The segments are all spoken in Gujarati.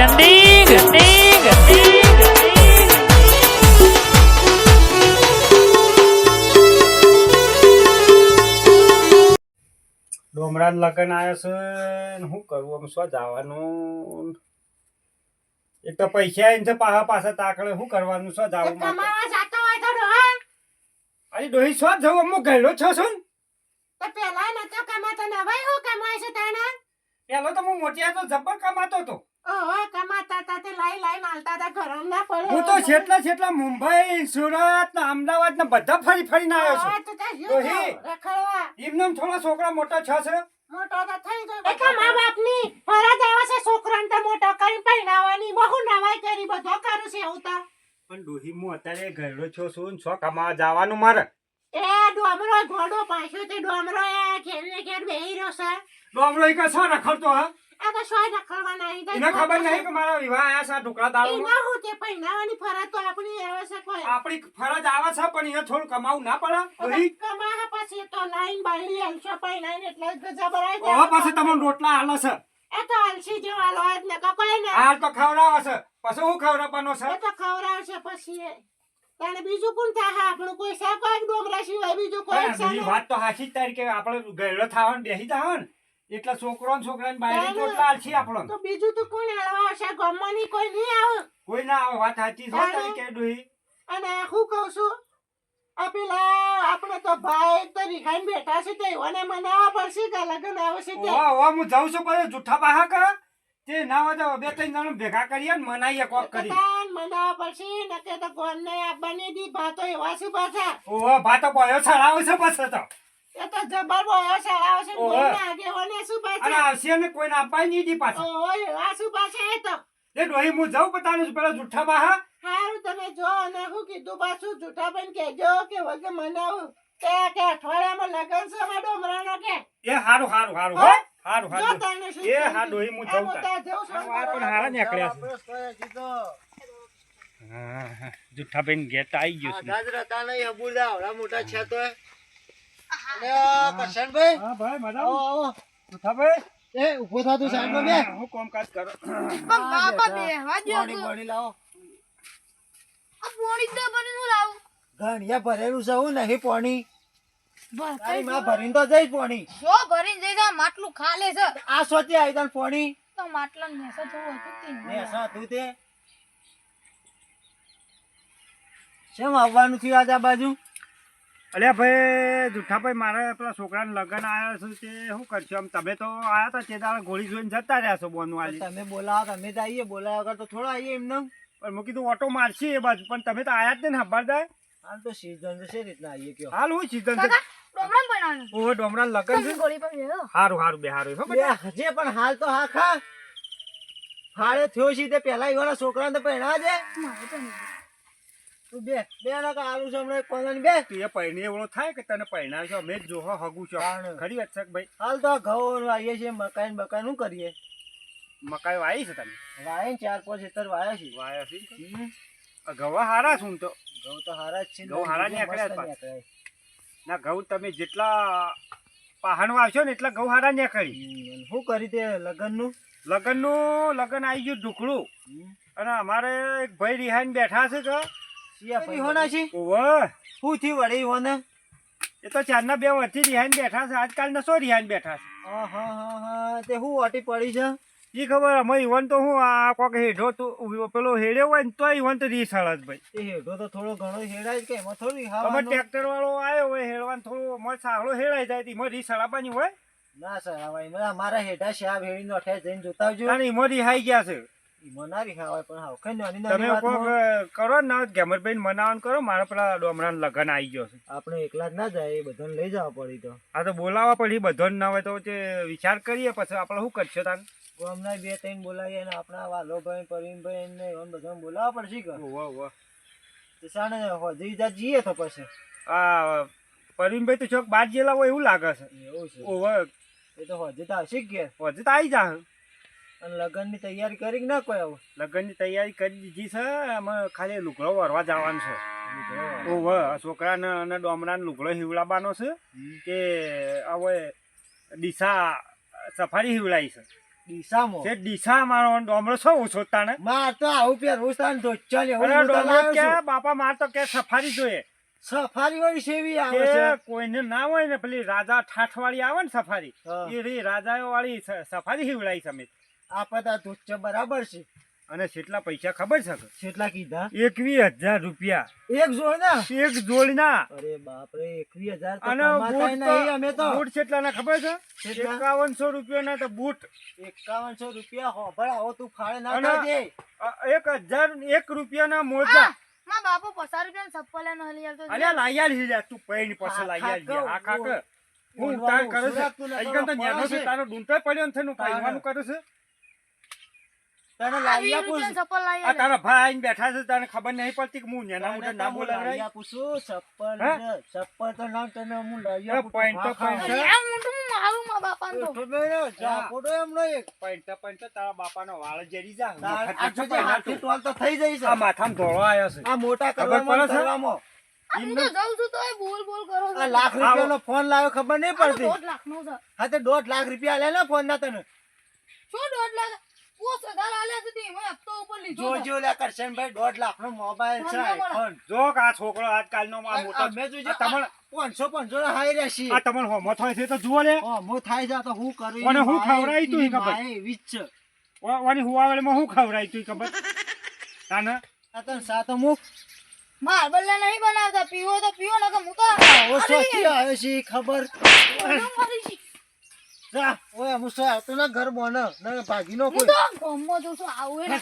ટ્રેન્ડિંગ ડોમરા લગન આવ્યા છે શું કરવું આમ શું જવાનું? એક તો પૈસા આવીને છે પાછા પાછા તાકડે. શું કરવાનું? શું જવું અરે ડોહી શું જવું? અમુક ગયેલો છો શું? પેલા નતો કમાતો નવાય હું કમાય છે તાણા? પેલો તો હું મોટિયા તો જબ્બર કમાતો હતો ઓહો કમાતા તા તે લાઈ લાઈ માલતા તા ઘરમ ના પડે હું તો છેટલા છેટલા મુંબઈ સુરત ને અમદાવાદ ને બધા ફરી ફરીને આવ્યો છું. એમને થોડા છોકરા મોટા છે છે? મોટો તો થઈ ગયો એટલે મા બાપની ફરજ આવે છે છોકરાને તો મોટો કરી પહેરાવાની બહુ નવાઈ કરી બધો કરું છે તો. પણ ડોહી હું અત્યારે ઘરડો છો શું ને કમાવા જવાનું મારે? એ ડોમરો ઘોડો પાછો તે ડોમરો એ ઘેર ને ઘેર બેહી રહ્યો છે. ડોમરો ઈ કશો રખડતો હા? આ તો સોય રખડવા નહીં એને ખબર નહીં કે મારા વિવાહ આયા છે આ ઢોકળા દાળમાં? એના હું તે પહેરાવાની ફરજ તો આપણી આવે છે કોઈ. આપણી ફરજ આવે છે પણ એ થોડું કમાવું ના પડે? કમાહા પછી તો લાઈન બાળી આવશે પહેરાઈને એટલે જ જબરાઈ ઓહો પછી તમને રોટલા હાલે છે. એ તો અલસી જેવા હાલો જ ને કોઈ ને. હાલ તો ખવડાવે છે. પછી હું ખવડાવવાનો છે? એ તો ખવડાવશે પછી તાણે બીજું કોણ થાય? આપણું કોઈ સાહેબ કોઈ? ડોમરા સિવાય બીજું કોઈ વાત તો હાસી જ તારી કે આપણે ગયેલો થાવન બેસી જાવ ને એટલે છોકરો ને છોકરાને બાયરી તો ના. રોટલા આપણો. તો બીજું તો કોણ હળવા આવશે? ગમવાની કોઈ નહીં આવે. કોઈ ના આવે વાત સાચી છે ના, તારી કે ડોહી અને હું કહું છું? આ પેલા આપણે તો ભાઈ તો રીખાઈને બેઠા છે તે મને મનાવવા પડશે કે લગ્ન આવશે તે. ઓ ઓ હું જાઉં છું પછી જૂઠા બાહા કરે તે ના હોય તો બે ત્રણ જણ ભેગા કરીએ ને મનાઈએ કોક કરી. મનાવા પડશે ને કે તો કોણ નહીં આપવાની દી ભાતો એવા છે પાછા. ઓ ભાતો બોયો છડાવે છે પછી તો. એ તો જબર બોયો સડાવે કોઈને આગેવાને શું અને પાછા આવશે ને કોઈને આપવા નહીં દી પાછા. ઓય એવા શું પાછા એ તો? એ ડોહી હું જાઉં પણ તારે પેલા જુઠ્ઠા પાહા હારું તમે જો અને હું કીધું પાછું જૂઠા બેન કહેજો કે વગે મનાવું કે કે અઠવાડિયામાં લગન છે અમારા ડોમરાનો કે? એ હારું હારું હારું હો? હો. હારું હારું. એ હા ડોહી હું જાઉં બધા તાર. જવું છું આ પણ હારા નીકળ્યા છે. હા, હા. જુઠ્ઠા બેન ઘેર આવી ગયું છે મોટા છે તો કરશનભાઈ હા ભાઈ મજા આવો જુઠ્ઠા ભાઈ એ ઊભો થા તું સાઈડમાં બે. હું કામકાજ કરો. પાણી પાણી લાવો. ઘણિયા ભરેલું છે હું નહીં પાણી. તારી માં ભરીને તો જઈ પાણી. જો ભરીને જઈ જા માટલું ખાલે છે. આ સોચી આવી તાર પાણી. તો માટલા નેસા જવું હતું તે નેસા તું તે. શેમ આવવાનું થયું આજ આ બાજુ? અલ્યા ભાઈ જુઠ્ઠા ભાઈ મારા પેલા છોકરાને લગ્ન આવ્યા છે તે શું કરશો? આમ તમે તો આયા હતા તે દાડા ગોળી જોઈને જતા રહ્યા છો બોનું આલી તમે બોલાવો તમે તો આવીએ બોલાવ્યા વગર તો થોડો આવીએ એમને. પણ મૂકી કીધું ઓટો મારશે એ બાજુ પણ તમે તો આયા જ ને ખબરદાર હાલ તો સીઝન છે રીતના આવીએ કયો? હાલ હું સીઝન છે કાકા ડોમરામ બનાવવાનું ઓહો ડોમરા લગન છે? હારું હારું બે હારું હજે પણ હાલ તો હા ખા. હાડે થયો છે તે પહેલા એવાના છોકરાને તો પહેણા છે મારે તો તું બે બે લાખ આલુ છે હમણાં બે. તું એ પૈણી એવડો થાય કે તને પૈણા છો? અમે જ જોહો હગું છો. ખરી વાત છે ભાઈ? હાલ તો ઘઉં વાઈએ છીએ મકાઈ બકાઈ નું કરીએ? મકાઈ વાવી છે તમે વાય ચાર પાંચ હેતર વાયા છે વાયા છે. હારા છું તો. ઘઉં તો હારા જ છે ઘઉં હારા નીકળ્યા. ના ઘઉં તમે જેટલા પહાણ વાવશો ને એટલા ઘઉં હારા નીકળી. શું કરી તે લગ્નનું લગ્નનું લગ્ન આવી ગયું ઢુકડું. અને અમારે એક ભાઈ રિહાઈને બેઠા છે કે હોના છે? શું થયું વળી હોને એ તો ચારના બે વર્ષથી રિહાઈને બેઠા છે આજકાલ નસો રિહાઈને બેઠા છે. હા શું વાટી પડી છે? એ ખબર અમે ઈવન તો હું આ કોક તો પેલો હેડ્યો હોય ને તો ઈવન તો રીસ હળદ ભાઈ. હેઠો તો થોડો ઘણો હેડાય કે એમાં થોડી અમે ટ્રેક્ટર વાળો આવ્યો હોય હેડવાનું થોડું અમારે સાહળો હેડાઈ જાય એમાં રીસ હળાવવાની હોય? ના સર અમારા હેઠા શ્યા ભેળી નો અઠે જઈને જોતા આવજો. અને એમાં રિહાઈ ગયા છે. એમાં ના રીખાવાય પણ હાવ કઈ નાની તમે કોક કરો ને ગેમરભાઈ મનાવવાનું કરો મારા પેલા ડોમરાનું લગન આવી ગયો છે. આપણે એકલા જ ના જાય એ બધાને લઈ જવા પડી તો. આ તો બોલાવવા પડી બધાને ના હોય તો તે વિચાર કરીએ પછી આપણે શું કરશો તાન? ગામના બે ત્રણ બોલાવીએ અને આપણા વાલોભાઈ પરવીનભાઈ ને બધાને બોલાવવા પડશે કે? ઓહો, ઓહો. તો સાને હોજી જા જઈએ તો પછી. આ પરવીનભાઈ તો ચોક બાર જેલા હોય એવું લાગે છે. એવું છે. એ તો હોજી તો આવશે કે. હજી તો આવી જા. અને લગ્નની તૈયારી કરી ના કોઈ આવું લગ્નની તૈયારી કરી દીધી છે. અમે ખાલી લુગડો વરવા જવાનું છે. છોકરાને અને ડોમરાને લુગડો હિવડાવવાનો છે કે હવે ડીસા સફારી હિવડાવી છે. ડીસામાં. છે ડીસા મારો ડોમરો છો ઓછો તાણે માર તો આવું તો ડોમરો કે બાપા માર તો કે સફારી જોઈએ? સફારી વાળી સેવી આવે છે. કોઈને ના હોય ને પેલી રાજા ઠાઠવાળી આવે ને સફારી. એ રી રાજાઓ વાળી સફારી હિવડાઈ સમે આપણે તો આ છે બરાબર છે. અને કેટલા પૈસા ખબર છે? કેટલા કીધા? એકવીસ હજાર રૂપિયા. એક જોડ ના એક જોડના. અરે બાપ રે એકવીસ હજાર તો અને બૂટ અમે તો તો. બૂટ કેટલાના ખબર છે? એકાવનસો રૂપિયા ના તો બૂટ. એકાવનસો રૂપિયા હોભળ આવો તું ફાળે ના. અ, એક હજાર એક રૂપિયાના મોજા. માં બાપુ પચાસ રૂપિયા ચપ્પલ ના લઈ આવતો અલ્યા લાયા છે યાર, તું પૈણ પાસે લાયા છે. આ કાક હું તાર કરે છે. આજકાલ તો નેનો છે. તારો ડૂંટો પડ્યો ને છે નું કરે છે. તને વીસ પૂછ આ તારા ભાઈ આઈને બેઠા છે તને ખબર નહીં પડતી કે હું નેના મોટા ના બોલા તો હું લાવી બોલાવડાય આપું છું ચપ્પલ ચપ્પલ તો ના તને હું લાવી પોઈન્ટ તો પોઈન્ટ છે. આ મોટું હું મારું મા બાપા તો બેઠો બેઠો, એમ નો એક. પોઈન્ટ તો પોઈન્ટ તારા બાપાનો વાળ જરી જા. આ જો જે હાથી ટોલ તો થઈ જઈશ. આ માથામાં ધોળો આયો છે. આ મોટા કરવામાં કરવામાં. હું તો જાઉં છું તો બોલ બોલ કરો છો. આ લાખ રૂપિયાનો ફોન લાવ્યો ખબર નહીં પડતી. દોઢ લાખનો છે. હા તે દોઢ લાખ રૂપિયા લે ને ફોન ના તને. શું દોઢ લાખ પોસ હજાર આલ્યા છે તે એમાં હપ્તો ઉપર લીધો છે. જોજો લે કરશનભાઈ દોઢ લાખ નો મોબાઈલ છે ફોન ના મળે. આઈફોન. જો આ છોકરો આજકાલનો આ મોટો આ જોજો આ પાંચસો પાંચસો હાઈ રહેશે આ તમારે હોમો થાય છે તો જુઓ લે હા, હું થાય છે તો હું કરું હું ખવડાવી તું ખબર? માએ એવી જ છે વા- વાની હું ખવડાય તું ખબર તાને આ તને સાતો મુક માર્બલ નહીં બનાવતા પીવો તો પીવો નકર હું તો ઓ આવ્યો છે ખબર ઓલું મારી છી. જા ઓય હું આવતો ના ઘર બોન. ના ભાગી નો કોઈ. તો ગામમાં જઉં છું આવું એને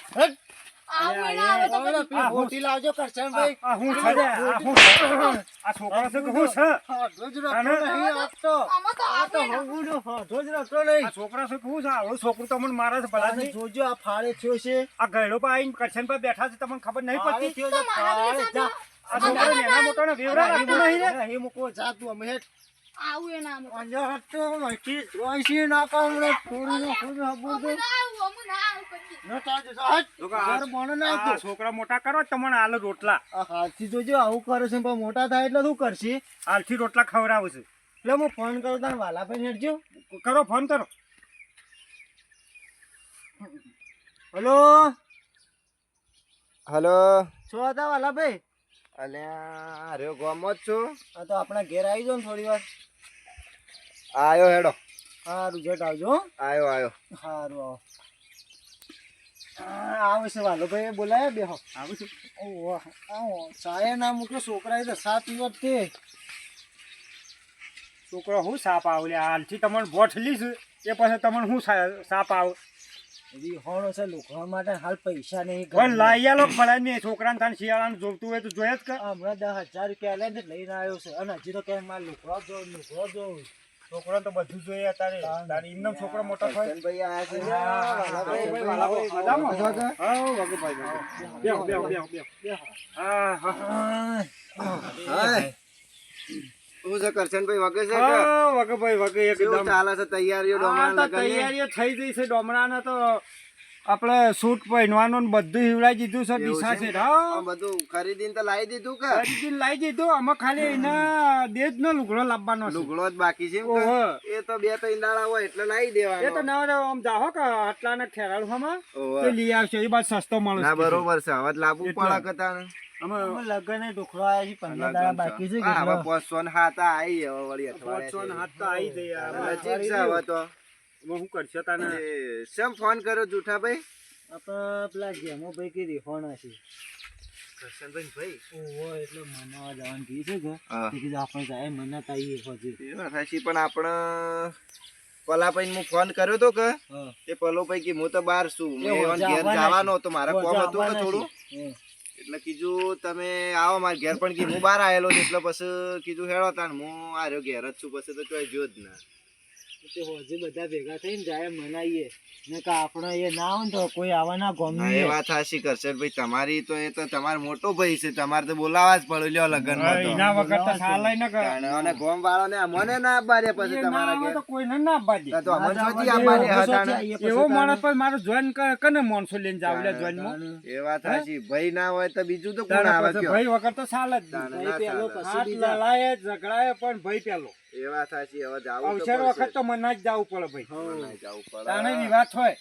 આવું એને આવે તો પછી પેલી આ હું- હોટી લાવજો કરશનભાઈ આ હું છે? લે, આ હું છે. આ છોકરો છે કે હું છે? હા, રોજ રખડો આને- નહીં આપતો. આ તો આવું એને. હવુડો, હા, રોજ રખડો નહીં. આ છોકરા છે કે હું છે? આવડું છોકરું તમને મારા છે ભલા નહીં. જોજો આ ફાળે થયો છે. આ ગયડો પર આવીને કરશન પર બેઠા છે તમને ખબર નહીં પડતી? થયો છે, તો મારા ફાળે. જા. આ છોકરો નેના મોટોને વેવડા રાખતું નહીં રે અહીં મૂકો, જા તું અમે હેઠ. આવું હતો, હમણાં થોડીને થોડી. ના ના. ન ના આપતો. છોકરા મોટા કરો તમને હાલ રોટલા. હાલથી જોજો આવું કરે છે પણ મોટા થાય એટલે શું કરશે? હાલથી રોટલા ખવડાવું છું. એટલે હું ફોન કરું તને વાલાભાઈ હેડજો. કરો ફોન કરો. હલો? હલો? શું હતા વાલાભાઈ અલ્યા અરે ગોમ જ છું. આ તો આપણા ઘેર આવી જાઓ ને થોડી વાર. આયો હેડો. સારું જેટ આવજો હો. આયો આયો. સારું આવો. આ આવે છે વાલોભાઈ બોલાયા બેહો. આવું છું. ઓહો, આવો. ચાય ના મૂકે છોકરાએ તો સાત દિવસ તે. છોકરો હું સાપ આવું લે હાલથી તમને બોટ લીશ એ પછી તમને હું સાપ આવ? હોણો છે લોખવા માટે હાલ પૈસા નહીં પણ. લાઈ આલો ભલા ને છોકરાને તાને શિયાળાને જોતું હોય તો જોયે જ કે. હમણાં દસ હજાર રૂપિયા લઈને લઈને આવ્યો છે અને હજી તો કે મારે લુકડો જો લુકડો જો છોકરાને તો બધું જોઈએ અત્યારે તારે એમનો છોકરો મોટો થાય ભાઈ આયા છે બેહો, બેહો, બેહો, બેહો. હા, હા. હાય. છે કરશનભાઈ વગે છે કે હા, વાઘુભાઈ, વાઘુ એકદમ. ચાલે છે તૈયારીઓ ડોમરા તૈયારીઓ થઈ ગઈ છે ડોમરાને તો આપણે સૂટ પહેરવાનું ને બધું હિવડાઈ દીધું છે દિશા છે? બધું ખરીદીને તો લાવી દીધું કે? ખરીદીને લાવી દીધું. અમે ખાલી એના દેજ નો લુગડો લાવવાનો લુગડો જ બાકી છે. એ તો બે ત્રણ દાડા હોય એટલે લાવી એ તો ના આમ જાહો કે આટલા ને ઓહો. તે લઈ આવશે. એ બાદ સસ્તો મળે ના બરોબર છે. હવે લાવવું પડે કે તાને અમે લગન એ ઢોકળો આવ્યા છે પંદર દાડા બાકી છે હા, હવે કેટલો? ને હાથ આઈ હવે વળી પાંચસો ને હાથ તો આવી જઈ નજીક છે હવે તો. હું કરશે તને? શેમ ફોન કર્યો જૂઠાભાઈ આપણે પેલા જેમો ભાઈ કે રીહોણા છે કરશનભાઈ ભાઈ? ઓહો એટલે મનાવા જવાનું કહે છે કે કીધું આપણે જાય મનાતા આવીએ પછી એ પણ આપણે પલાભાઈ હું ફોન કર્યો તો કે એ પલો પલોભાઈ કે હું તો બહાર છું. હું ઘેર જવાનો હતો મારા કોમ હતું કે થોડું. એટલે કીધું તમે આવો મારા ઘેર. પણ કીધું હું બહાર આવેલો છું. એટલે પછી કીધું હેડો તાન હું આવ્યો ઘેર જ છું. પછી તો ચોય જો જ ના. તે હોજે બધા ભેગા થઈને જાય મનાઈએ. ને આપણે એ ના હોય તો કોઈ આવવાના હા, એ વાત સાચી કરશે. ભાઈ તમારી તો એ તો તમારો મોટો ભાઈ છે. તમારે તો બોલાવા જ પડ્યો લ્યો લગ્નમાં તો. એના વગર તો ચાલે ને કે અને ગોમ વાળાને મને ના આપવા પછી તમારા આવે તો કોઈને ના આપવા દે. તો અમન શોધી આપવાની હા તાણે. એવો માણસ પણ મારો જોઈન કને માણસો લઈને જાવ લે જોઈનમાં એ વાત ભાઈ ના હોય તો બીજું તો કોણ આવે ભાઈ વગર તો સાલ જ ભાઈ ના પેલો પછી બીજા લડાય ઝઘડાય પણ ભાઈ પેલો. એ વાત સાચી હવે જાવું અવસર વખત તો મને જ જવું પડે ભાઈ. મને જાવું પડે. તાણે ની વાત હોય.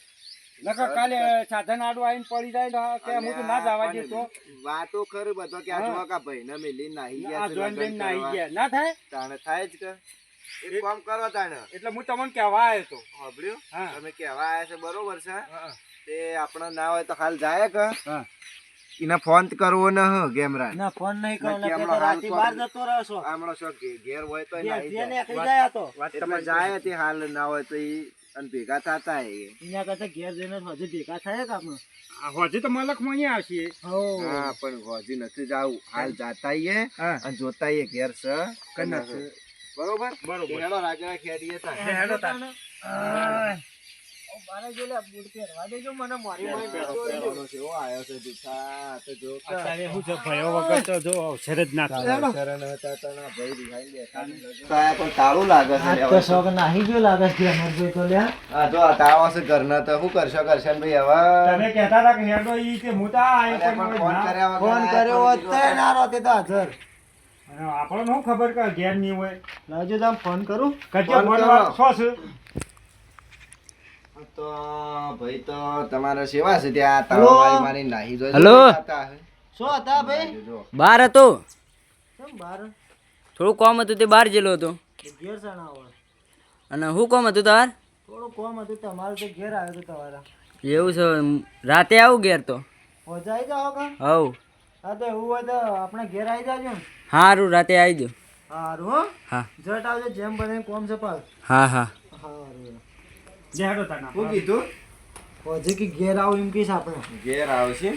નકર કાલે સાધન આડું આવીને પડી જાય તો કે હું તો ના જવા દે તો વાતો કરી બધો કે આ હા. ભાઈ ને મેલી નાહી ગયા જોઈન બેન ના ગયા. ના થાય? તાણે થાય જ કે. એક કામ કરો તાણે. એટલે હું તમને કહેવા આવ્યો તો સાંભળ્યું તમે કહેવા આવ્યા છે બરોબર છે. તે આપણે ના હોય તો હાલ જાય કે. એને ફોન કરવો ન હ ગેમરા ના ફોન નહીં કરો ને તો રાતે બહાર જતો જતો રહેશો. આમળો શો ઘેર હોય તો નાહી જાય. નીકળી જાય તો. વાત તમે જાય તે હાલ ના હોય તો ઈ અને ભેગા થતા એ. એના કરતા ઘેર જઈને હજી ભેગા થાય કે આપણે? આ હજી તો મલકમાં આવશે. હા. પણ હજી નથી જાવું. હાલ જાતા હે અને જોતા ઈએ ઘેર છે કે નથી. બરોબર? બરોબર. હેડો રાજા ખેડીએ તા. હેડો તાર. મારે જો લે બૂટ પહેરવા દેજો મને મારી માં પેલો કેવો આયો છે જુઠ્ઠા, તો જો અત્યારે શું છે ભયો વગર તો જો અવસર જ ના થાય. શરણ હતા તો ના ભાઈ રિહાઈ બેઠા ને લગન. તો આ પણ તાળું લાગે છે આજ તો શોખ નાહી ગયો લાગે છે અમરભાઈ તો લ્યા. આ જો તાળો છે ઘરના તો શું કરશો કરશન ભાઈ હવે? તમે કહેતા હતા કે હેડો ઈ કે હું તો આ પણ પણ ફોન. કર્યા ફોન કર્યો ના રોતે તો હાજર. આપણને શું ખબર કે ઘેર નહીં હોય. તમે ફોન કરું. ફોન વાળો છે તો ભાઈ તો તમારે સેવા છે ત્યાં. હલો. મારી મારી નાહી જોજો હલો. શું હતા ભાઈ. બહાર હતો. કેમ બાર થોડું કોમ હતું તે બહાર જેલો હતો. ઘેર સણા અને શું કોમ હતું તાર? થોડું કોમ હતું તમારું તો ઘેર આવ્યો તો તમારા. એવું છે રાતે આવું ઘેર તો. પહોંચાઈ જાઓ કા હવ. હા તો એવું હોય તો આપણે ઘેર આવી જાજો હારું સારું રાતે આવી જાઓ. સારું હો. હા. જટ આવજો જેમ બને કોમ છે પાલ હા હા. સારું જે હેડો તાના કીધું? પછી કે ઘેર આવું એમ કહીશ આપણે. ઘેર આવશે?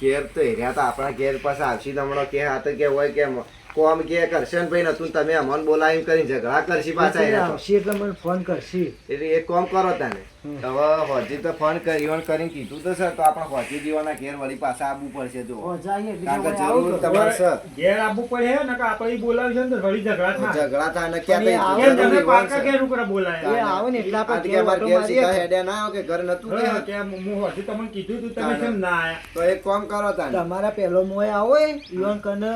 ઘેર. તો હેર્યા તા આપણા ઘેર પાસે આવશે. હમણાં કે હાથે કે હોય કે કોમ કે કરશન ભાઈ નતું તમે અમન બોલાવી કરીને ઝઘડા કરશી પાછા એટલે આવશે એટલે મને ફોન કરશી. એટલે એક કોમ કરો તને. હવે હોજી તો ફોન કર્યો ને કરીને કીધું તો સર તો આપણે હોજી જીવાના ઘેર વળી પાછા આવવું પડશે જો કારણ કે કે જરૂર તમારે સર. ઘેર આવવું પડે ને કે આપણે બોલાવી છે ને વળી ઝઘડા થાય. ઝઘડા થાય ને ક્યાં તમે પાકા ઘેર ઉપર બોલાય. એ આવે ને એટલા ઘેર કે મારે ઘેર સીધા હેડે ના આવો કે ઘર નતું કે હું હજી તમને કીધું તું તમે કેમ ના આયા? તો એક કોમ કરો તાને. તમારા પહેલો મોય આવો એ ઈવન કને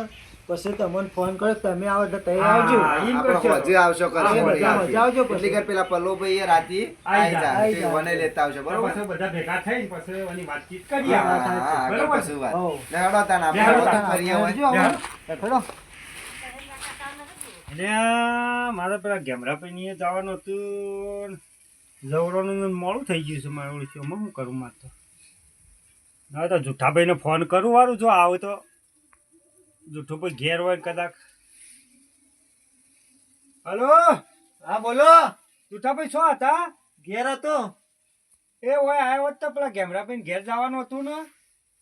પછી તમને ફોન કર્યો તમે આવો તો તૈયાર આવજો. કરશે. આવશો આવજો પછી. એટલી ઘર પેલા પલ્લુભાઈ એ રાતી આઈ આઈ જાય, મને લેતા આવશે બરોબર? પછી બધા ભેગા થઈને પછી એની વાતચીત કરી બરોબર? પાછું વાત. લે હેડો તાને આપણે હવે. આવજો મારે પેલા ગેમરાભાઈ જવાનું હતું જવરોનું મોડું થઈ ગયું છે મારે ઓળખ્યું હું કરું મારે તો? ના તો જુઠ્ઠાભાઈને ફોન કરું વારું જો આવે તો જુઠ્ઠુભાઈ ઘેર હોય કદાચ. હલો? હા બોલો. જુઠ્ઠાભાઈ શું હતા? ઘેર હતો. એ હોય આવ્યો તો પેલા ગેમરાભાઈ ઘેર જવાનું હતું ને.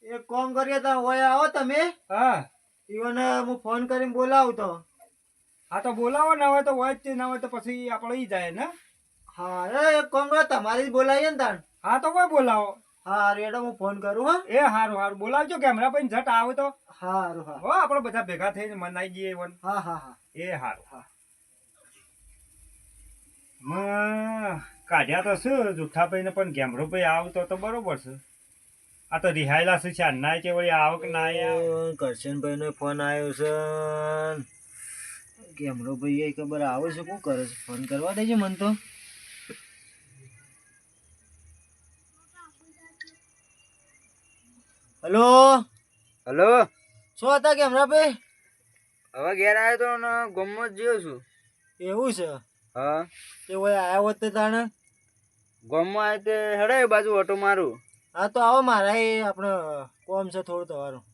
એ કોમ કરીએ તો હોય આવો તમે. હા. ઈવન હું ફોન કરીને બોલાવું તો. હા તો બોલાવો ને હવે તો હોય જ તે ના હોય તો પછી આપણે ઈ જાય ને. હા એ એક કોમ કરો તમારી જ બોલાવીએ ને તાણ. હા તો કોઈ બોલાવો. હા રેડો હું ફોન કરું હા. એ હારું હારું. બોલાવજો કેમેરા પછી જટ આવે તો. હારું હા. હો આપણે બધા ભેગા થઈને મનાઈ જઈએ વન હા હા હા. એ હારું. હા. માં કાઢ્યા તો શું? જુઠ્ઠાભાઈ ને પણ ગેમરોભાઈ આવતો તો બરોબર છે. આ તો રિહાયેલા છે ચાંદના કે વળી આવક ના કરશનભાઈ નો ફોન આવ્યો છે. કેમરો ભાઈ એ ખબર આવે છે શું કરે છે? ફોન કરવા દેજે મને તો. હલો? હલો? શું હતા કેમરા ભાઈ હવે ઘેર આવ્યો તો ને ગમો જ જોયો છું. એવું છે? હા. તે ઓય આવ્યો હોત તે તાણે? ગમમાં આવે તે હેડે બાજુ ઓટો મારું. હા તો આવો મારા એ આપણે કોમ છે થોડું તમારું.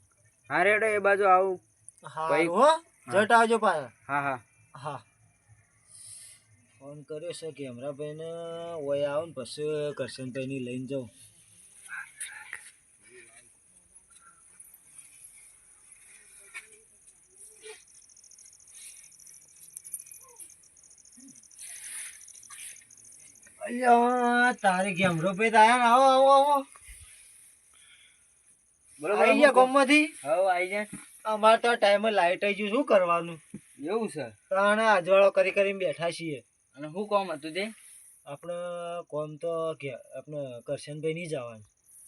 હા રેડે એ બાજુ આવું. હા હો. જટ આવજો પાછા. હા હા. હા. ફોન કર્યો છે કેમરાભાઈ ને ઓય આવો ને પછી કરશનભાઈ ની લઈને જાઉં. અલ્યા તારે કેમ ભાઈ તાયા ને આવો આવો આવો. બરોબર આઈ ગયા ગામમાંથી? હવ આવી જાય અમારે તો ટાઈમે લાઈટ આવી ગયું શું કરવાનું? એવું છે? ત્રણ અજવાળો કરી કરીને બેઠા છીએ. અને શું કોમ હતું તે? આપણે કોમ તો કે આપણે કરશનભાઈ નહીં જવાનું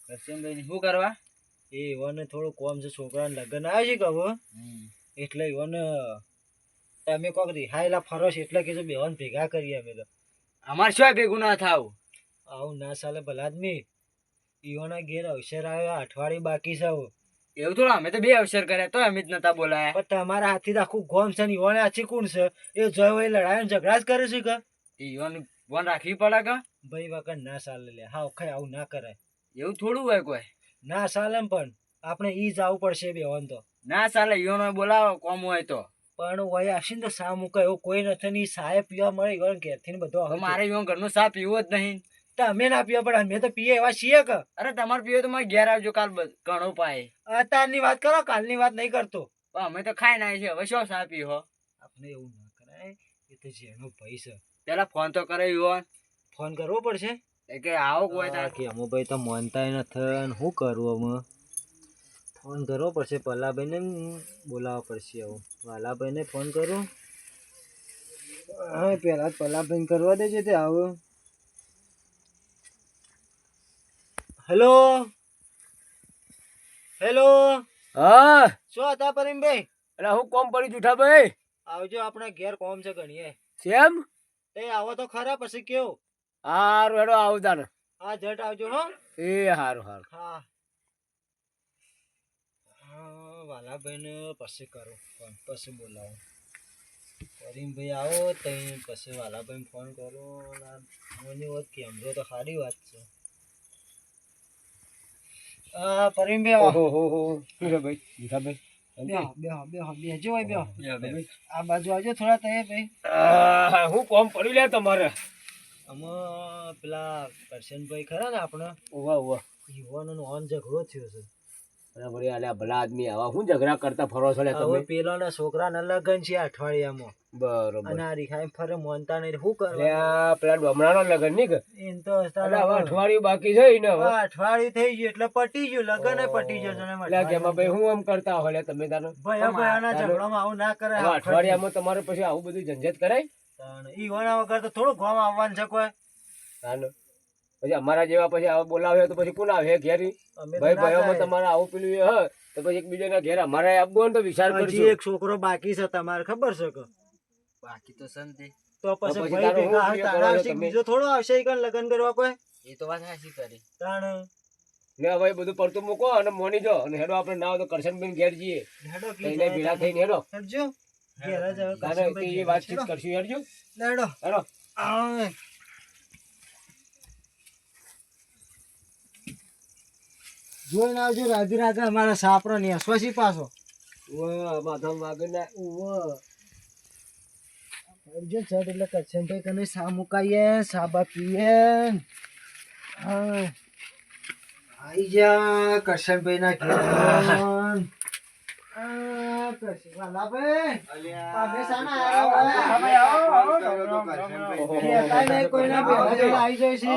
કરશનભાઈ શું કરવા? એ ઈવોને થોડું કોમ છે છોકરાને લગ્ન આવે છે કે હવે એટલે ઈવોને તમે કોક રિહાયેલા ફરો છો એટલે કીધું બેવાન ભેગા કરીએ અમે તો. અમારે શું ભેગું ના થાવ. આવું ના ચાલે ભલા આદમી ઈઓના ઘેર અવસર આવ્યો અઠવાડિયું બાકી છે એવું થોડું અમે તો બે અવસર કર્યા તો અમે જ નતા બોલાયા. પણ તમારા હાથથી આખું ગોમ છે ને ઈઓને આછી કોણ છે? એ જોયો એ લડાયો ઝઘડા જ કરે છે કે? ઈઓને ફોન રાખવી પડે કે? ભાઈ વગર ના ચાલે લે. હા ખાઈ આવું ના કરાય. એવું થોડું હોય કોઈ? ના ચાલે પણ આપણે ઈ જ આવવું પડશે બેવાન તો. ના ચાલે ઈઓને બોલાવો કોમ હોય તો. પણ વય આશીને તો સા મૂકે એવું કોઈ નથી. ની સાહેબ પીવા મળે ઈવન ઘેરથી ને બધો હવે મારે ઈવન ઘરનું સા પીવો જ નહીં. તો અમે ના પીવા પણ અમે તો પીએ એવા છીએ કે. અરે તમારે પીવો તો મારે ઘેર આવજો કાલ ઘણો પાય. અત્યારની વાત કરો કાલની વાત નહીં કરતો. પણ અમે તો ખાઈ ના છે હવે શું સા પીવો આપણે એવું ના કરાય એ તો જેનો પૈસા પેલા ફોન તો કરે ઈવન ફોન કરવો પડશે? કે આવો કોઈ તાર કે અમો ભાઈ તો માનતાય નથી શું કરવું અમે? ફોન કરવો પડશે. પલ્લાભાઈને બોલાવવા પડશે આવું. વાલાભાઈને ફોન કરો. હા પહેલા જ પલ્લાભાઈને કરવા દેજે તે આવો. હેલો હેલો હા. શું હતા પરીમભાઈ? એટલે હું કોમ પડી જુઠા ભાઈ આવજો આપણા ઘેર કોમ છે ઘણીએ. સેમ એ આવો તો ખરા પછી કેવું? હારું હેડો આવતા ને હા જટ આવજો હો. એ હારું હારું. હા હા વાલાભાઈને પછી કરું ફોન પછી બોલાવું. કરીમભાઈ આવો તઈ પછી વાલાભાઈને ફોન કરો. મને વાત કેમરો તો સારી વાત છે. કરીમભાઈ આવો. હો હો ભાઈ? આ બાજુ આવજો થોડા તમે ભાઈ. હું કોમ પડી લે તમારે? આમાં પેલા કરશનભાઈ ખરા ને આપણે? ઊભા ઊભા યુવાનોનો ઓન ઝઘડો થયો છે. બરાબર અલ્યા ભલા આદમી આવા. શું ઝઘડા કરતા ફરો છો લે હવે તમે? પેલાના છોકરાના લગન છે અઠવાડિયામાં. બરોબર. અને આ રીખાઈ ફરે મોનતા નહીં શું કરવા અલ્યા પેલા ડોમરાનો લગન નહીં એમ તો અઠવાડિયું બાકી છે ને અઠવાડિયું થઈ ગયું એટલે પટી ગયું લગન પટી ગયું છે એટલે એમાં ભાઈ હું આમ કરતા હોય તમે તારે ભાઈ ભયાના ઝઘડામાં આવું ના કરે અઠવાડિયામાં તમારે પછી આવું બધું ઝંઝટ કરાય? ઈ વગર તો થોડું ગામ આવવાનું છે કોઈ. પછી અમારા જેવા પછી આવા બોલાવે તો પછી કોણ આવે ઘેર? ભાઈ ભાઈઓમાં તમારે આવું પેલું હ તો પછી એકબીજાના ઘેર અમારે આપવું હોય ને તો વિચાર કરજો. એક છોકરો બાકી છે તમારે ખબર છે કે? બાકી તો સંતે તો. પછી ભાઈ ભેગા આવે, તારા આવશે, બીજો થોડો આવશે ઈ કણ લગન કરવા કોઈ? એ તો વાત સાચી કરી. તાણ? ને ભાઈ બધું પડતું મૂકો અને મોની જો અને હેડો આપણે ના હોય તો કરશનબેન ઘેર જઈએ. હેડો કી ભેળા થઈને હેડો. હેડજો. ઘેર જાવ હવે તારે એ વાતચીત. કરશું હેડજો. હેડો. હેડો. આય. જોઈને આવજો રાધી રાજા અમારા સાપરો ને સ્વસી પાછો માથા વાગે ના આવજો ચડ એટલે કરશન ભાઈ કને સા મુકાઈએ સાબા પીએ. આઈ જા ના ઘેર. કરશન આવો, કોઈના ભેગા આઈ જાય છે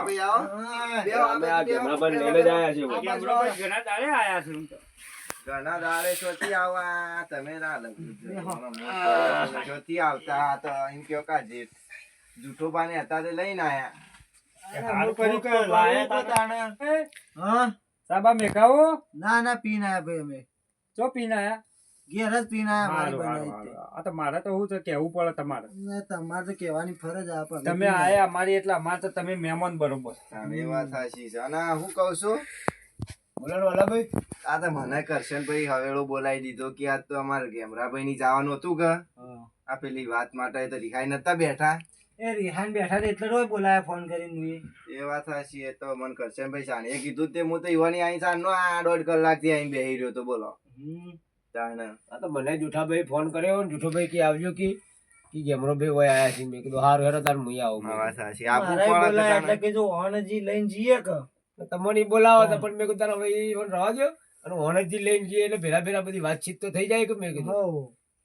ભાઈ આવો. આયા ઘણા દાડે આવા તમે ના લગ્ન આવતા તો એમ કયો કા જેઠ જૂઠો પાને હતા તે લઈને આયા. હારું કર્યું કે લાયા તા. હા? સાબા મેઘાઓ ના ના પીન આયા ભાઈ અમે. ચો પીન આયા? ઘેર જ પીને આયા મારી. આ તો મારે તો હું તો કેવું પડે તમારે. તમારે તો કહેવાની ફરજ આ તમે આયા અમારી એટલે અમારે તો તમે મહેમાન બરોબર. તારે એ વાત સાચી છે. અને હું કહું છું? બોલો ને ભાઈ આ તો મને કરશન ભાઈ હવેળો બોલાવી દીધો કે આજ તો અમારે ગેમરાભાઈ ની જવાનું હતું કે આ પેલી વાત માટે તો રીખાઈ નતા બેઠા. એ રિહાન બેઠા હતા એટલે રોય બોલાયા ફોન કરીને એ વાત સાચી એ તો મને કરશનભાઈ સાને કીધું તે. હું તો યુવાની અહીં સાંજનો આ દોઢ કલાકથી અહીં બેહી રહ્યો તો બોલો. હમ. તાણ. આ તો મને જુઠાભાઈ ફોન કર્યો ને જૂઠોભાઈ કે આવજો કે કે ગેમરો ભાઈ હોય આયા છે મેં કીધું હારું હેડો તાર મુઈ આવું. વાત સાચી. ઓનજી લઈને જઈએ કે. તમને બોલાવો તો પણ મેં કીધું તારા ભાઈ રહેવા દો અને હોનેથી લઈને જઈએ એટલે ભેરા ભેરા બધી વાતચીત તો થઈ જાય કે મેં કીધું. હો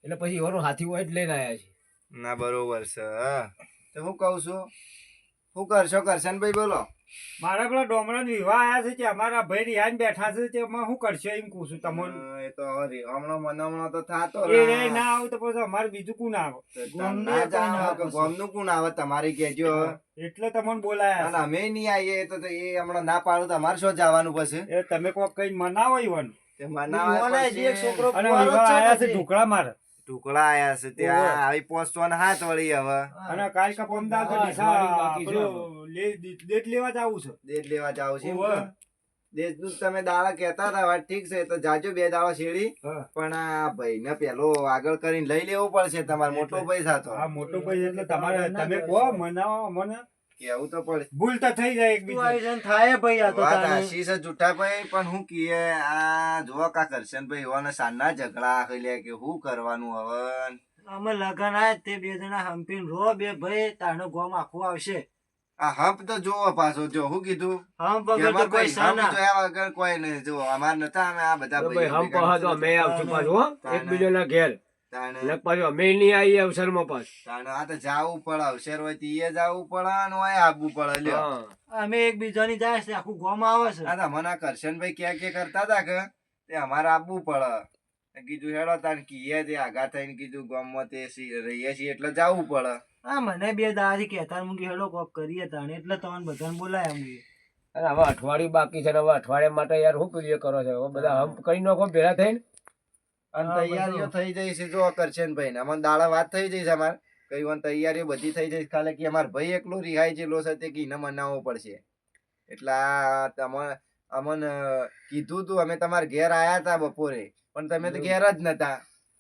એટલે પછી ઈવનનું હાથી હોય જ લઈને આયા છે ના બરોબર છે. તો હું કહું છું? શું કરશો? ભાઈ બોલો. મારા પેલા ડોમરા વિવાહ આયા છે કે અમારા ભાઈ રિહાન બેઠા છે તે એમાં શું કરશે એમ કહું છું તમને. એ તો હમણાં મનામણો તો થાતો એ ના. રે ના આવે તો પછી અમારે બીજું કોણ આવે? ગોમનું ના એ કોઈ ના જાઓ કે ગોમનું કોણ આવે તમારી કેજો એટલે તમને બોલાયા અને અમે નહીં આવીએ તો તો એ હમણાં ના પાડો તો અમારે શું જવાનું પછી? એ તમે કોક કઈ મનાવો ઈવન? તે મનાવા મને એક છોકરો અને વિવાહ આયા છે. ઢોકળા મારે. ટુકડા આયા છે ત્યાં આવી પોસ્ટો હાથ વળી હવે. અને કાલ કા પમદાર તો હા, ડીસા અઠવાડિયું બાકી છે. ડેટ લેવા જવું છે. દેશ લેવા જાવ છે? દેશનું જ તમે દાડા કહેતા હતા વાત ઠીક છે તો જાજો બે દાડા શેરી પણ આ ભાઈ ને પેલો આગળ કરીને લઈ લેવું પડશે તમારે મોટો પૈસા તો. આ મોટો પૈસા એટલે તમારે તમે કહો મનાવો મને. કેવું તો પડે. ભૂલ તો થઈ જાય તું એકબીજા આયોજન થાય ભાઈ આ તો વાત તારે. છે જૂઠા ભાઈ પણ હું કીએ આ જો કા કરશન ભાઈ એવાને સાના ઝઘડા ખઈલ્યા કે હું કરવાનું હવે? અમે લગન આયા તે બે જણા હંપીન રો બે ભાઈ તારનો ગોમ આખું આવશે. આ હંપ તો જોવો પાછો જો હું કીધું? હંપ વગર તો કોઈ સાના. જોયા વગર કોઈ નહીં જો અમાર નતા અમે આ બધા ભાઈ હંપ હા જો મે અમે આવશું પાછો. એકબીજાના ઘેર. પાછું અમે નહીં આવીએ અવસરમાં પાછું. તાણે આ તો જવું પડે અવસર હોય જાવું પડે અને આવવું પડે લ્યો. અમે એકબીજાની જાય છે આખું ગોમ આવે છે. આ મને કરશનભાઈ ક્યાં કે કરતા હતા કે? તે અમારે આવવું પડે. કીધું હેડો તાન કીએ તે આગા થઈને કીધું ગામમાં તે સી- રહીએ છીએ એટલે જવું પડે. હા મને બે દાદી કહેતા હું હેડો કોક કરીએ તાણે. એટલે તમને બધાને બોલાય અમે. અને હવે અઠવાડિયું બાકી છે ને હવે અઠવાડિયા માટે યાર શું પેલું એ કરો છો? બધા હમ કરી નાખો ભેગા થઈને? અને તૈયારીઓ થઈ જઈ છે જો કરશનભાઈ ને. અમને દાડા વાત થઈ જઈ છે અમારે. કઈ તૈયારીઓ બધી થઈ જઈ ખાલે કે અમાર ભાઈ એકલો રિહાઈ જેલો છે તે કીને મનાવવો પડશે. એટલે આ તમે અમને કીધું તું અમે તમારા ઘેર આયા હતા બપોરે. પણ તમે તો ઘેર જ નતા.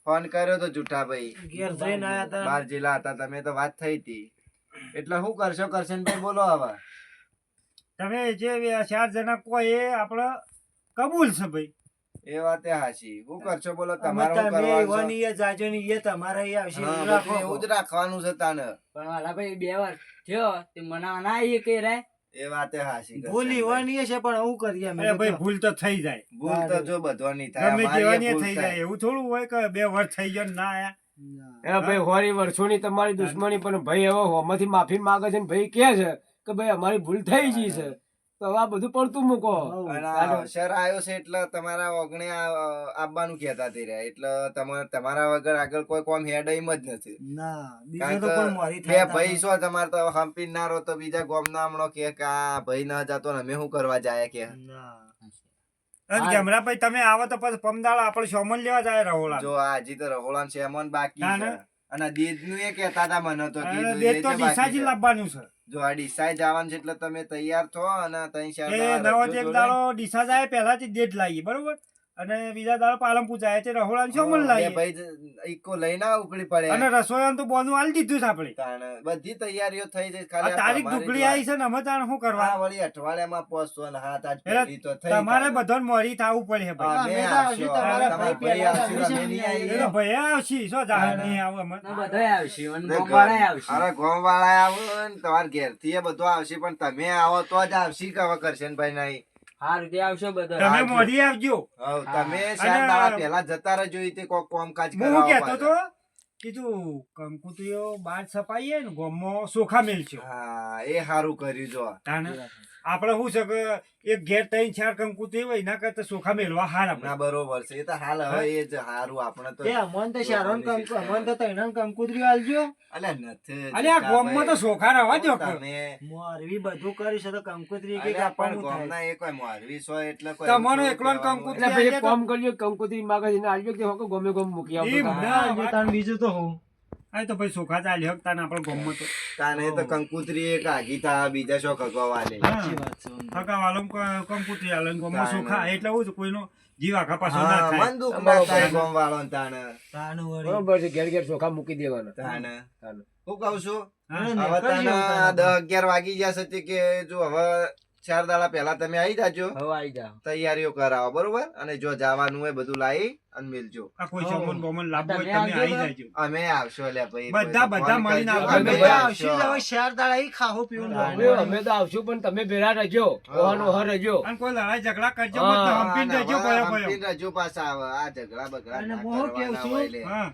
ફોન કર્યો તો જૂઠા ભાઈ. ઘેર જઈને આયા હતા બાર જિલ્લા હતા તમે તો વાત થઈ હતી એટલે શું કરશો કરશનભાઈ બોલો હવે. તમે જે ચાર જણા કોઈ એ આપણે કબૂલ છે ભાઈ. એ વાતે હાચી. હું કરશો બોલો? તમારે શું કરવાનું છે? ઈવોની એ જાજો ની એ તમારે એ આવશે એવું બધું રાખો. એવું જ રાખવાનું છે તાને. પણ વાલા ભાઈ બે વાર થયો તે મના ના આવીએ કે રે? એ વાતે હાચી ભૂલ કરશનભાઈ. છે પણ હું કરીએ અરે ભાઈ ભૂલ તો થઈ જાય. ભૂલ તો જો બધવાની થાય અમે જેવાની થઈ જાય. એવું થોડું હોય કે બે વર્ષ થઈ ગયો ને ના આયા. એ ભાઈ હોરી વર્ષોની તમારી દુશ્મની પણ ભાઈ હવે હોમાંથી માફી માંગે છે ને ભાઈ કે છે કે ભાઈ અમારી ભૂલ થઈ ગઈ છે. તો આ બધું પડતું મૂકો. સર આવ્યો છે એટલે તમારા ઓગણે આવવાનું કહેતા તે રહ્યા. એટલે તમારે તમારા વગર આગળ કોઈ કોમ હેડ એમ જ નથી. બે ભાઈ છો તમારે તો હંપી ના રહો તો બીજા ગોમ ના હમણો કે કે આ ભાઈ ના જતો ને અમે શું કરવા જાય કે? ના. ગમરા ભાઈ તમે આવો તો પછી પમદાળ આપણે સોમન લેવા જાય રહોળા જો આ હજી તો રહોળા ને શેમન બાકી છે. અને દેજનું એ કેતા હતા મને તો દેજ તો છે. લાવવાનું છે. જો આ ડીસાઈ જવાનું છે એટલે તમે તૈયાર થો અને તઈ દાડા નવો એક દાડો ડીસા જાય પહેલાથી ડેટ લાવીએ બરોબર? અને બીજા દાડો પાલનપુર જાય છે રહોળા શું બે લાવીએ ભાઈ ઈકો લઈને આવ ઉપડી પડે. અને રસોયા તો બોનું આલી દીધું છે આપણે. બધી તૈયારીઓ થઈ જઈ ખાલી તારીખ ઢુકડી આવી છે ને અમે તાણ શું કરવા? વળી અઠવાડિયામાં પહોંચશો ને હાથ આજ પેલી તો થઈ તમારે બધોન મોરી થાવું પડે ભાઈ. અમે તમારા ભાઈ ભાઈ આવશે, અમે નહીં ભાઈ શું જાણ નહીં આવે અમે બધાય આવશી અને ગોમવાળા ઘર- આવશે. અરે ગોમવાળા આવો ને તમાર ઘેરથી એ બધું આવશે પણ તમે આવો તો જ આવશે કરશે ને કરશનભાઈ નહીં? હારું રીતે આવશે બધા. તમે. મોડી આવજો તમે અને- પહેલા જતા રહેજો તે કોક કામકાજ હું કહેતો તો. કીધું કંકુતરીઓ બાર છપાઈએ ને ગોમો સોખા મેલશો હા એ સારું કર્યું જો. તાને આપણે શું છે કે એક ઘેર ત્રણ ચાર કંકુતી હોય એના કરતા સોખા મેળવા હાર આપણે બરોબર છે. એ તો હાલ હવે એ જ હારું આપણે તો એ અમન તો શારોન કંકુ અમન તો તૈણાન કંકુતરી આલજો અલે નથી અલે આ ગોમમાં તો સોખા રહેવા દો તમે મોરવી બધું કરી છે તો કંકુતરી કે આપણ ગોમના એ કોઈ મોરવી સો એટલે કોઈ તમારો એકલો કંકુતરી એટલે ભાઈ એક કંકુતરી માગે ને આલજો કે હોકો ગોમે ગોમ મૂકી આવો ના, બીજું તો હું. આ તો ભાઈ સોખા ચાલી હકતા ને આપણે ગોમમાં તો. તાને તો કંકુતરી એક આગી તા બીજા શો ખગવાલે સાચી વાત છે હકા કંકુતરી આલે ને સોખા એટલે હું કોઈનો જીવ આખા પાછો ના થાય. મન દુખ ના થાય ગોમ વાળો તાને. વળી. બરોબર છે ઘેર ઘેર સોખા મૂકી દેવાનો. તાને. તાને. હું કહું છું હવે તને તાણ. દસ અગિયાર વાગી જશે કે જો હવે ચાર દાડા પહેલા તમે આવી જાજો. હવે આવી જાઓ. તૈયારીઓ કરાવો બરોબર? અને જો જવાનું હોય બધું લાવી અને મિલજો. આ કોઈ સમન બોમન લાવવું હોય તમે આવી જાજો. અમે આવશો લે ભાઈ બધા- બધા મળીને. અમે આવશો. હવે ચાર દાડા ઈ ખાવું પીવું. અમે તો આવશું પણ તમે ભેરા રહેજો. ઓહનો હર રહેજો. અને કોઈ લડાઈ ઝઘડા કરજો મત હંપીન રહેજો ને જજો હંપીન રજો પાછા આવે આ ઝઘડા બગડા અને મોહ કેવું છું? હા.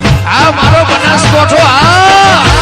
આ મારો બનાસકોઠો આ!